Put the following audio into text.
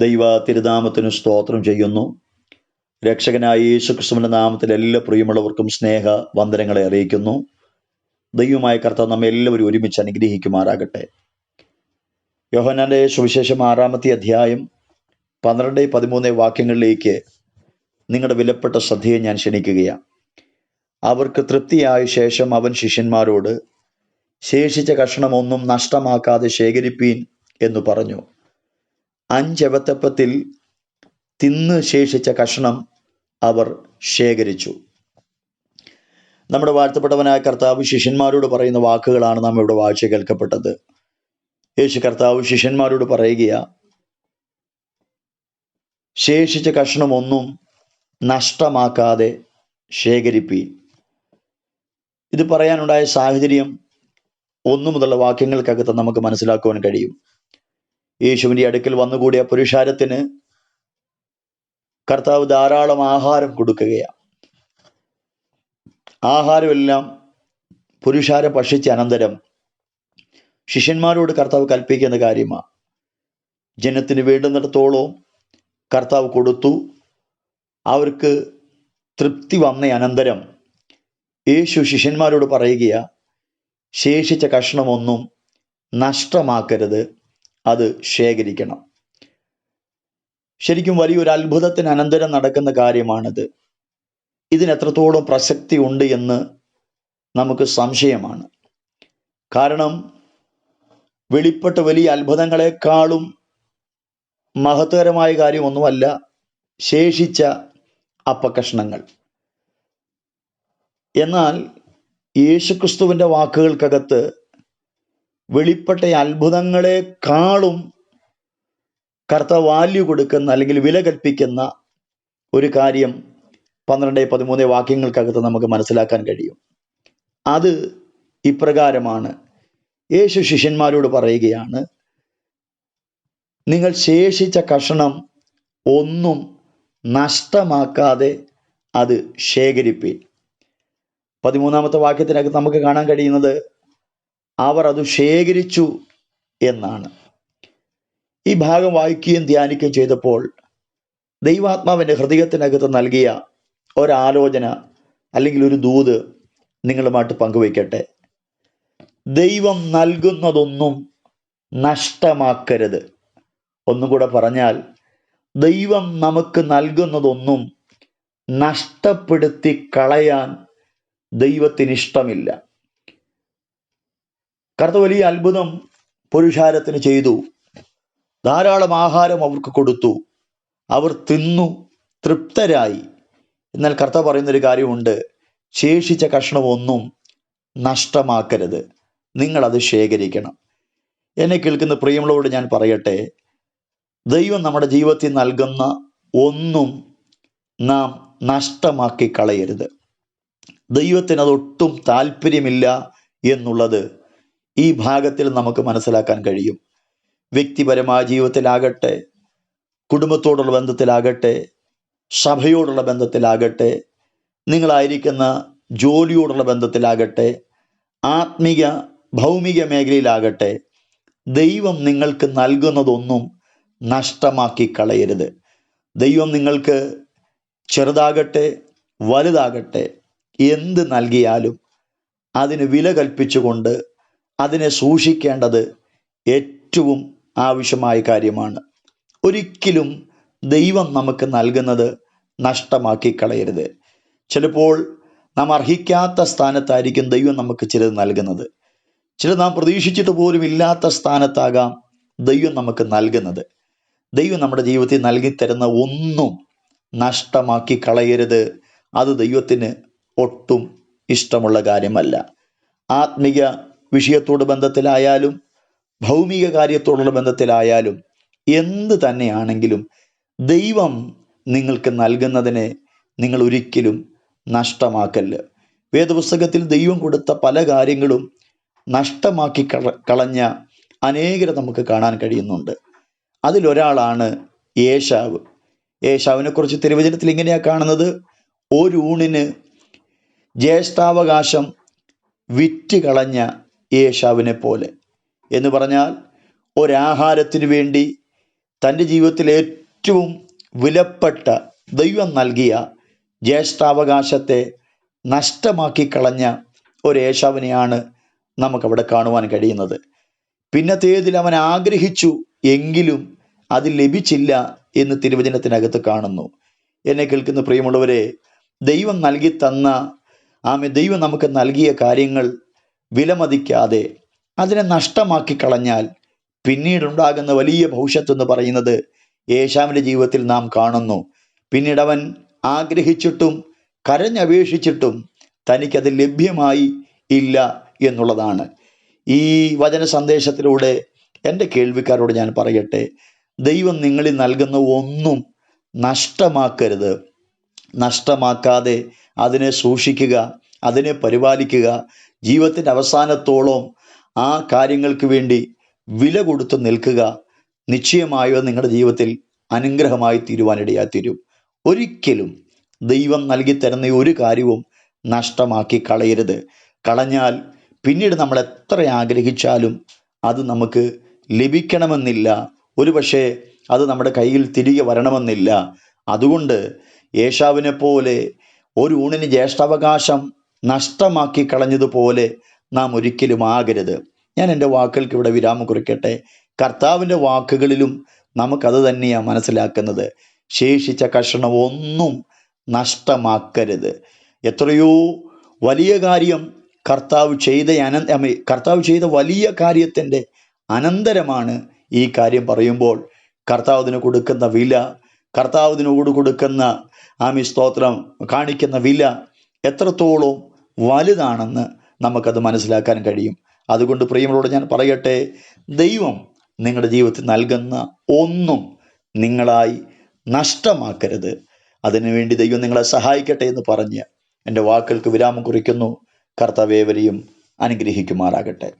ദൈവ തിരുനാമത്തിന് സ്തോത്രം ചെയ്യുന്നു. രക്ഷകനായ യേശു ക്രിസ്തുവിന്റെ നാമത്തിൽ എല്ലാ പ്രിയമുള്ളവർക്കും സ്നേഹ വന്ദനങ്ങളെ അറിയിക്കുന്നു. ദൈവമായ കർത്താവ് നമ്മെ എല്ലാവരും ഒരുമിച്ച് അനുഗ്രഹിക്കുമാറാകട്ടെ. യോഹനാന്റെ സുവിശേഷം ആറാമത്തെ അധ്യായം പന്ത്രണ്ട് പതിമൂന്ന് വാക്യങ്ങളിലേക്ക് നിങ്ങളുടെ വിലപ്പെട്ട ശ്രദ്ധയെ ഞാൻ ക്ഷണിക്കുകയാണ്. അവർക്ക് തൃപ്തിയായ ശേഷം അവൻ ശിഷ്യന്മാരോട് ശേഷിച്ച കഷണമൊന്നും നഷ്ടമാക്കാതെ ശേഖരിപ്പീൻ എന്ന് പറഞ്ഞു. അഞ്ചവത്തപ്പത്തിൽ തിന്നു ശേഷിച്ച കഷണം അവർ ശേഖരിച്ചു. നമ്മുടെ വാഴ്ത്തപ്പെട്ടവനായ കർത്താവ് ശിഷ്യന്മാരോട് പറയുന്ന വാക്കുകളാണ് നാം ഇവിടെ വാഴ്ച കേൾക്കപ്പെട്ടത്. യേശു കർത്താവ് ശിഷ്യന്മാരോട് പറയുകയാ ശേഷിച്ച കഷണമൊന്നും നഷ്ടമാക്കാതെ ശേഖരിപ്പി ഇത് പറയാനുണ്ടായ സാഹചര്യം ഒന്നു മുതലുള്ള വാക്യങ്ങൾക്കകത്ത് നമുക്ക് മനസ്സിലാക്കുവാൻ കഴിയും. യേശുവിന്റെ അടുക്കൽ വന്നുകൂടിയ പുരുഷാരത്തിന് കർത്താവ് ധാരാളം ആഹാരം കൊടുക്കുകയാണ്. ആഹാരമെല്ലാം പുരുഷാരം ഭക്ഷിച്ച അനന്തരം ശിഷ്യന്മാരോട് കർത്താവ് കൽപ്പിക്കുന്ന കാര്യമാണ്. ജനത്തിന് വേണ്ടുന്നിടത്തോളം കർത്താവ് കൊടുത്തു. അവർക്ക് തൃപ്തി വന്ന അനന്തരം യേശു ശിഷ്യന്മാരോട് പറയുകയാണ് ശേഷിച്ച കഷ്ണമൊന്നും നഷ്ടമാക്കരുത്. അത് ശേഖരിക്കണം. ശരിക്കും വലിയൊരു അത്ഭുതത്തിന് അനന്തരം നടക്കുന്ന കാര്യമാണിത്. ഇതിന് എത്രത്തോളം പ്രസക്തി ഉണ്ട് എന്ന് നമുക്ക് സംശയമാണ്. കാരണം വെളിപ്പെട്ട വലിയ അത്ഭുതങ്ങളെക്കാളും മഹത്തരമായ കാര്യമൊന്നുമല്ല ശേഷിച്ച അപ്പകഷ്ണങ്ങൾ എന്നാൽ യേശുക്രിസ്തുവിന്റെ വാക്കുകൾക്കകത്ത് വെളിപ്പെട്ട അത്ഭുതങ്ങളെക്കാളും കർത്ത വാല്യൂ കൊടുക്കുന്ന അല്ലെങ്കിൽ വില കൽപ്പിക്കുന്ന ഒരു കാര്യം പന്ത്രണ്ട് പതിമൂന്ന് വാക്യങ്ങൾക്കകത്ത് നമുക്ക് മനസ്സിലാക്കാൻ കഴിയും. അത് ഇപ്രകാരമാണ്. യേശു ശിഷ്യന്മാരോട് പറയുകയാണ് നിങ്ങൾ ശേഷിച്ച കഷണം ഒന്നും നഷ്ടമാക്കാതെ അത് ശേഖരിപ്പീൻ. പതിമൂന്നാമത്തെ വാക്യത്തിനകത്ത് നമുക്ക് കാണാൻ കഴിയുന്നത് അവർ അത് ശേഖരിച്ചു എന്നാണ്. ഈ ഭാഗം വായിക്കുകയും ധ്യാനിക്കുകയും ചെയ്തപ്പോൾ ദൈവാത്മാവിന്റെ ഹൃദയത്തിനകത്ത് നൽകിയ ഒരാലോചന അല്ലെങ്കിൽ ഒരു ദൂത് നിങ്ങളുമായിട്ട് പങ്കുവയ്ക്കട്ടെ. ദൈവം നൽകുന്നതൊന്നും നഷ്ടമാക്കരുത്. ഒന്നും കൂടെ പറഞ്ഞാൽ ദൈവം നമുക്ക് നൽകുന്നതൊന്നും നഷ്ടപ്പെടുത്തി കളയാൻ ദൈവത്തിന് ഇഷ്ടമില്ല കർത്ത വലിയ അത്ഭുതം പുരുഷാരത്തിന് ചെയ്തു. ധാരാളം ആഹാരം അവർക്ക് കൊടുത്തു. അവർ തിന്നു തൃപ്തരായി. എന്നാൽ കർത്ത പറയുന്നൊരു കാര്യമുണ്ട്. ശേഷിച്ച കഷ്ണമൊന്നും നഷ്ടമാക്കരുത്. നിങ്ങളത് ശേഖരിക്കണം. എന്നെ കേൾക്കുന്ന പ്രിയമുള്ളവരോട് ഞാൻ പറയട്ടെ. ദൈവം നമ്മുടെ ജീവിതത്തിൽ നൽകുന്ന ഒന്നും നാം നഷ്ടമാക്കി കളയരുത് ദൈവത്തിന് അതൊട്ടും താല്പര്യമില്ല എന്നുള്ളത് ഈ ഭാഗത്തിൽ നമുക്ക് മനസ്സിലാക്കാൻ കഴിയും. വ്യക്തിപരമായ ജീവിതത്തിലാകട്ടെ കുടുംബത്തോടുള്ള ബന്ധത്തിലാകട്ടെ സഭയോടുള്ള ബന്ധത്തിലാകട്ടെ നിങ്ങളായിരിക്കുന്ന ജോലിയോടുള്ള ബന്ധത്തിലാകട്ടെ ആത്മീക ഭൗമിക മേഖലയിലാകട്ടെ ദൈവം നിങ്ങൾക്ക് നൽകുന്നതൊന്നും നഷ്ടമാക്കി കളയരുത്. ദൈവം നിങ്ങൾക്ക് ചെറുതാകട്ടെ വലുതാകട്ടെ എന്ത് നൽകിയാലും അതിന് വില കൽപ്പിച്ചുകൊണ്ട് അതിനെ സൂക്ഷിക്കേണ്ടത് ഏറ്റവും ആവശ്യമായ കാര്യമാണ്. ഒരിക്കലും ദൈവം നമുക്ക് നൽകുന്നത് നഷ്ടമാക്കി കളയരുത്. ചിലപ്പോൾ നാം അർഹിക്കാത്ത സ്ഥാനത്തായിരിക്കും ദൈവം നമുക്ക് ചിലത് നൽകുന്നത്. ചില നാം പ്രതീക്ഷിച്ചിട്ട് പോലും ഇല്ലാത്ത സ്ഥാനത്താകാം ദൈവം നമുക്ക് നൽകുന്നത്. ദൈവം നമ്മുടെ ജീവിതത്തിൽ നൽകി തരുന്ന ഒന്നും നഷ്ടമാക്കി കളയരുത്. അത് ദൈവത്തിന് ഒട്ടും ഇഷ്ടമുള്ള കാര്യമല്ല. ആത്മിക വിഷയത്തോട് ബന്ധത്തിലായാലും ഭൗമിക കാര്യത്തോടുള്ള ബന്ധത്തിലായാലും എന്ത് തന്നെയാണെങ്കിലും ദൈവം നിങ്ങൾക്ക് നൽകുന്നതിനെ നിങ്ങൾ ഒരിക്കലും നഷ്ടമാക്കല്ല. വേദപുസ്തകത്തിൽ ദൈവം കൊടുത്ത പല കാര്യങ്ങളും നഷ്ടമാക്കി കള കളഞ്ഞ അനേകരെ നമുക്ക് കാണാൻ കഴിയുന്നുണ്ട്. അതിലൊരാളാണ് യേശാവ് യേശാവിനെ കുറിച്ച് തിരുവചനത്തിൽ ഇങ്ങനെയാണ് കാണുന്നത് ഒരു ഊണിന് ജ്യേഷ്ഠാവകാശം വിറ്റ് കളഞ്ഞ ഏഷാവിനെ പോലെ. എന്ന് പറഞ്ഞാൽ ഒരാഹാരത്തിന് വേണ്ടി തന്റെ ജീവിതത്തിൽ ഏറ്റവും വിലപ്പെട്ട ദൈവം നൽകിയ ജ്യേഷ്ഠാവകാശത്തെ നഷ്ടമാക്കി കളഞ്ഞ ഒരു ഏഷാവിനെയാണ് നമുക്കവിടെ കാണുവാൻ കഴിയുന്നത്. പിന്നത്തേതിൽ അവൻ ആഗ്രഹിച്ചു എങ്കിലും അത് ലഭിച്ചില്ല എന്ന് തിരുവചനത്തിനകത്ത് കാണുന്നു. എന്നെ കേൾക്കുന്ന പ്രിയമുള്ളവരെ ദൈവം നൽകി തന്ന ആമെ ദൈവം നമുക്ക് നൽകിയ കാര്യങ്ങൾ വിലമതിക്കാതെ അതിനെ നഷ്ടമാക്കി കളഞ്ഞാൽ പിന്നീടുണ്ടാകുന്ന വലിയ ഭവിഷ്യത്ത് എന്ന് പറയുന്നത് യേശാവിന്റെ ജീവിതത്തിൽ നാം കാണുന്നു. പിന്നീട് അവൻ ആഗ്രഹിച്ചിട്ടും കരഞ്ഞപേക്ഷിച്ചിട്ടും തനിക്കത് ലഭ്യമായി ഇല്ല എന്നുള്ളതാണ്. ഈ വചന സന്ദേശത്തിലൂടെ എന്റെ കേൾവിക്കാരോട് ഞാൻ പറയട്ടെ ദൈവം നിങ്ങളിൽ നൽകുന്ന ഒന്നും നഷ്ടമാക്കരുത്. നഷ്ടമാക്കാതെ അതിനെ സൂക്ഷിക്കുക അതിനെ പരിപാലിക്കുക ജീവിതത്തിന്റെ അവസാനത്തോളം ആ കാര്യങ്ങൾക്ക് വേണ്ടി വില കൊടുത്ത് നിൽക്കുക നിശ്ചയമായോ നിങ്ങളുടെ ജീവിതത്തിൽ അനുഗ്രഹമായി തീരുവാനിടയായി തീരും ഒരിക്കലും ദൈവം നൽകി തരുന്ന ഒരു കാര്യവും നഷ്ടമാക്കി കളയരുത്. കളഞ്ഞാൽ പിന്നീട് നമ്മൾ എത്ര ആഗ്രഹിച്ചാലും അത് നമുക്ക് ലഭിക്കണമെന്നില്ല. ഒരുപക്ഷെ അത് നമ്മുടെ കയ്യിൽ തിരികെ വരണമെന്നില്ല. അതുകൊണ്ട് യേശാവിനെ പോലെ ഒരു ഊണിന് ജ്യേഷ്ഠാവകാശം നഷ്ടമാക്കി കളഞ്ഞതുപോലെ നാം ഒരിക്കലും ആകരുത്. ഞാൻ എന്റെ വാക്കുകൾക്ക് ഇവിടെ വിരാമം കുറിക്കട്ടെ. കർത്താവിന്റെ വാക്കുകളിലും നമുക്കത് തന്നെയാണ് മനസ്സിലാക്കുന്നത്. ശേഷിച്ച കഷണം ഒന്നും നഷ്ടമാക്കരുത്. എത്രയോ വലിയ കാര്യം കർത്താവ് ചെയ്ത അനന്ത കർത്താവ് ചെയ്ത വലിയ കാര്യത്തിന്റെ അനന്തരമാണ് ഈ കാര്യം പറയുമ്പോൾ കർത്താവിന് കൊടുക്കുന്ന വില കർത്താവിനോട് കൊടുക്കുന്ന ആമി സ്തോത്രം കാണിക്കുന്ന വില എത്രത്തോളം വലുതാണെന്ന് നമുക്കത് മനസ്സിലാക്കാൻ കഴിയും. അതുകൊണ്ട് പ്രിയങ്ങളോട് ഞാൻ പറയട്ടെ ദൈവം നിങ്ങളുടെ ജീവിതത്തിൽ നൽകുന്ന ഒന്നും നിങ്ങളായി നഷ്ടമാക്കരുത്. അതിനുവേണ്ടി ദൈവം നിങ്ങളെ സഹായിക്കട്ടെ എന്ന് പറഞ്ഞ് എന്റെ വാക്കുകൾക്ക് വിരാമം കുറിക്കുന്നു. കർത്താവേവരെയും അനുഗ്രഹിക്കുമാറാകട്ടെ.